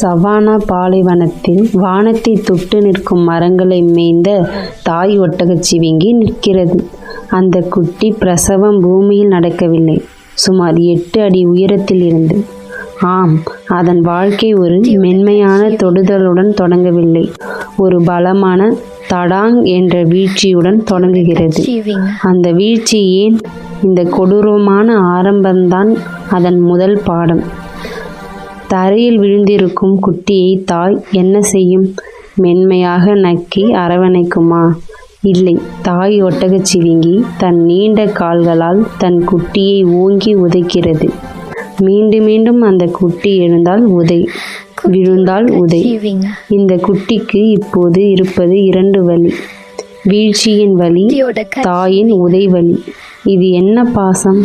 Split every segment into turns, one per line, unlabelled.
Savannah பாலைவனத்தில் வானத்தை தொட்டு நிற்கும் மரங்களை மேய்ந்த தாய் ஒட்டகச்சிவிங்கி நிற்கிறது. அந்த குட்டி பிரசவம் பூமியில் நடக்கவில்லை. சுமார் எட்டு அடி உயரத்தில் இருந்து. ஆம் அதன் வாழ்க்கை ஒரு மென்மையான தொடுதலுடன் தொடங்கவில்லை. ஒரு பலமான தடாங் என்ற வீழ்ச்சியுடன் தொடங்குகிறது. அந்த வீழ்ச்சி ஏன் இந்த கொடூரமான ஆரம்பம்தான்? அதன் முதல் பாடம். தரையில் விழுந்திருக்கும் குட்டியை தாய் என்ன செய்யும்? மென்மையாக நக்கி அரவணைக்குமா? இல்லை தாய் ஒட்டகச்சிவிங்கி தன் நீண்ட கால்களால் தன் குட்டியை ஓங்கி உதைக்கிறது. மீண்டும் மீண்டும் அந்த குட்டி எழுந்தால் உதை விழுந்தால் உதை. இந்த குட்டிக்கு இப்போது இருப்பது இரண்டு வழி வீழ்ச்சியின் வழி தாயின் உதைவலி இது என்ன பாசம்?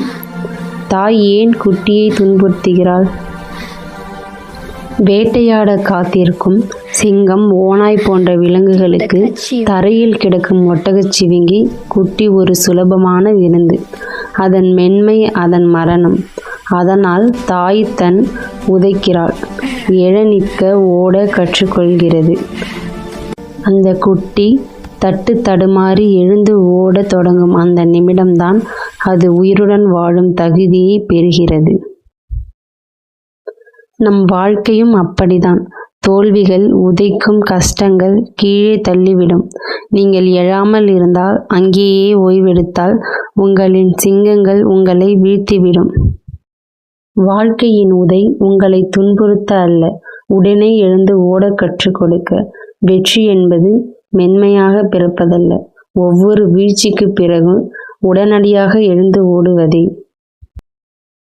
தாய் ஏன் குட்டியை துன்புறுத்துகிறாள்? வேட்டையாட காத்திருக்கும் சிங்கம் ஓநாய் போன்ற விலங்குகளுக்கு தரையில் கிடக்கும் ஒட்டகச்சிவிங்கி குட்டி ஒரு சுலபமான விருந்து. அதன் மென்மை அதன் மரணம். அதனால் தாய் தன் உதைக்கிறாள். எழ நிற்க ஓட கற்றுக்கொள்கிறது. அந்த குட்டி தட்டு தடுமாறி எழுந்து ஓடத் தொடங்கும் அந்த நிமிடம்தான் அது உயிருடன் வாழும் தகுதியை பெறுகிறது. நம் வாழ்க்கையும் அப்படிதான் தோல்விகள் உதைக்கும் கஷ்டங்கள் கீழே தள்ளிவிடும். நீங்கள் எழாமல் இருந்தால் அங்கேயே ஓய்வெடுத்தால் உங்களின் சிங்கங்கள் உங்களை வீழ்த்திவிடும். வாழ்க்கையின் உதை உங்களை துன்புறுத்த அல்ல உடனே எழுந்து ஓடக் கற்றுக் கொடுக்க. வெற்றி என்பது மென்மையாக பிறப்பதல்ல. ஒவ்வொரு வீழ்ச்சிக்கு பிறகும் உடனடியாக எழுந்து ஓடுவதே